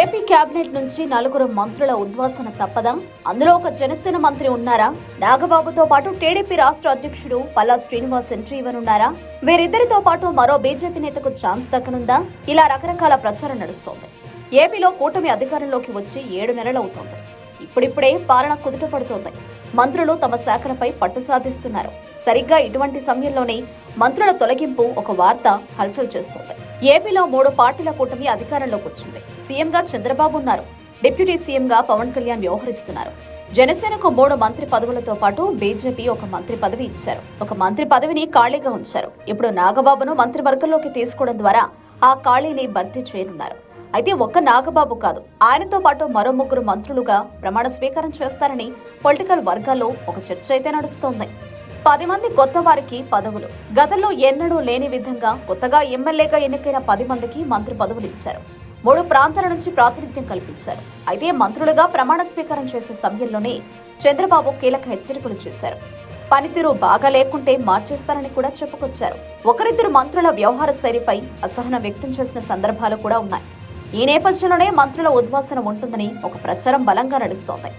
AP cabinet నుంచి నలుగురు మంత్రుల ఉద్వాసన తప్పదా? అందులో ఒక జనసేన మంత్రి ఉన్నారా? నాగబాబుతో పాటు టీడీపీ రాష్ట్ర అధ్యక్షుడు పల్లా శ్రీనివాస్ ఎంట్రీ ఇవ్వనున్నారా? వీరిద్దరితో పాటు మరో బీజేపీ నేతకు ఛాన్స్ దక్కనుందా? ఇలా రకరకాల ప్రచారం నడుస్తోంది. ఏపీలో కూటమి అధికారంలోకి వచ్చి ఏడు నెలలవుతోంది. ఇప్పుడిప్పుడే పాలన కుదుట పడుతోంది మంత్రులు తమ శాఖలపై పట్టు సాధిస్తున్నారు. సరిగ్గా ఇటువంటి సమయంలోనే మంత్రుల తొలగింపు ఒక వార్త హల్చల్ చేస్తోంది. ఏపీలో మూడు పార్టీల కూటమి అధికారంలోకి వచ్చింది. సీఎంగా చంద్రబాబు ఉన్నారు. డిప్యూటీ సీఎంగా పవన్ కళ్యాణ్ వ్యవహరిస్తున్నారు. జనసేనకు మూడు మంత్రి పదవులతో పాటు బీజేపీ ఒక మంత్రి పదవి ఇచ్చారు. ఒక మంత్రి పదవిని ఖాళీగా ఉంచారు. ఇప్పుడు నాగబాబును మంత్రివర్గంలోకి తీసుకోవడం ద్వారా ఆ ఖాళీని భర్తీ చేయనున్నారు. అయితే ఒక్క నాగబాబు కాదు ఆయనతో పాటు మరో ముగ్గురు మంత్రులుగా ప్రమాణ స్వీకారం చేస్తారని పొలిటికల్ వర్గాల్లో ఒక చర్చ అయితే నడుస్తోంది. పది మంది కొత్త వారికి పదవులు. గతంలో ఎన్నడూ లేని విధంగా కొత్తగా ఎమ్మెల్యేగా ఎన్నికైన పది మందికి మంత్రి పదవులు ఇచ్చారు. మూడు ప్రాంతాల నుంచి ప్రాతినిధ్యం కల్పించారు. అయితే మంత్రులుగా ప్రమాణ స్వీకారం చేసే సమయంలోనే చంద్రబాబు కీలక హెచ్చరికలు చేశారు. పనితీరు బాగా లేకుంటే మార్చేస్తారని కూడా చెప్పుకొచ్చారు. ఒకరిద్దరు మంత్రుల వ్యవహార శైలిపై అసహనం వ్యక్తం చేసిన సందర్భాలు కూడా ఉన్నాయి. ఈ నేపథ్యంలోనే మంత్రుల ఉద్వాసన ఉంటుందని ఒక ప్రచారం బలంగా నడుస్తోంది.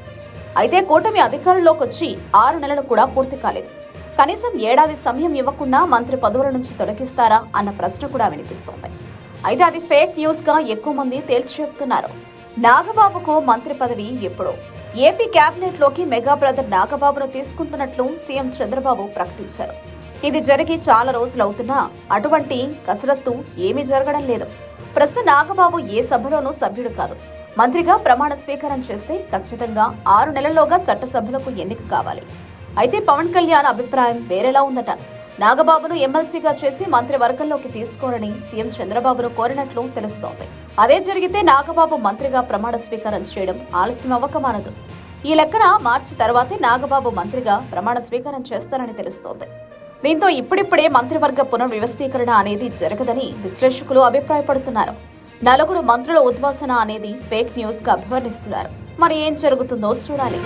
అయితే కూటమి అధికారంలోకి వచ్చి ఆరు నెలలు కూడా పూర్తి కాలేదు. కనీసం ఏడాది సమయం ఇవ్వకుండా మంత్రి పదవుల నుంచి తొలగిస్తారా అన్న ప్రశ్న కూడా వినిపిస్తోంది. అయితే అది ఫేక్ న్యూస్గా ఎక్కువ మంది తేల్చి చెబుతున్నారు. నాగబాబుకు మంత్రి పదవి ఎప్పుడు. ఏపీ కేబినెట్లోకి మెగా బ్రదర్ నాగబాబును తీసుకుంటున్నట్లు సీఎం చంద్రబాబు ప్రకటించారు. ఇది జరిగి చాలా రోజులవుతున్నా అటువంటి కసరత్తు ఏమీ జరగడం లేదు. ప్రస్తుత నాగబాబు ఏ సభలోనూ సభ్యుడు కాదు. మంత్రిగా ప్రమాణ స్వీకారం చేస్తే ఖచ్చితంగా ఆరు నెలల్లోగా చట్టసభలకు ఎన్నిక కావాలి. అయితే పవన్ కళ్యాణ్ అభిప్రాయం వేరేలా ఉందట. నాగబాబును ఎమ్మెల్సీగా చేసి మంత్రివర్గంలోకి తీసుకోరని సీఎం చంద్రబాబును కోరినట్లు తెలుస్తోంది. అదే జరిగితే నాగబాబు మంత్రిగా ప్రమాణ స్వీకారం చేయడం ఆలస్యం అవ్వక మానదు ఈ లెక్కన మార్చి తర్వాతే నాగబాబు మంత్రిగా ప్రమాణ స్వీకారం చేస్తారని తెలుస్తోంది. దీంతో ఇప్పుడిప్పుడే మంత్రివర్గ పునర్వ్యవస్థీకరణ అనేది జరగదని విశ్లేషకులు అభిప్రాయపడుతున్నారు. నలుగురు మంత్రుల ఉద్వాసన అనేది ఫేక్ న్యూస్గా అభివర్ణిస్తున్నారు. మరి ఏం జరుగుతుందో చూడాలి.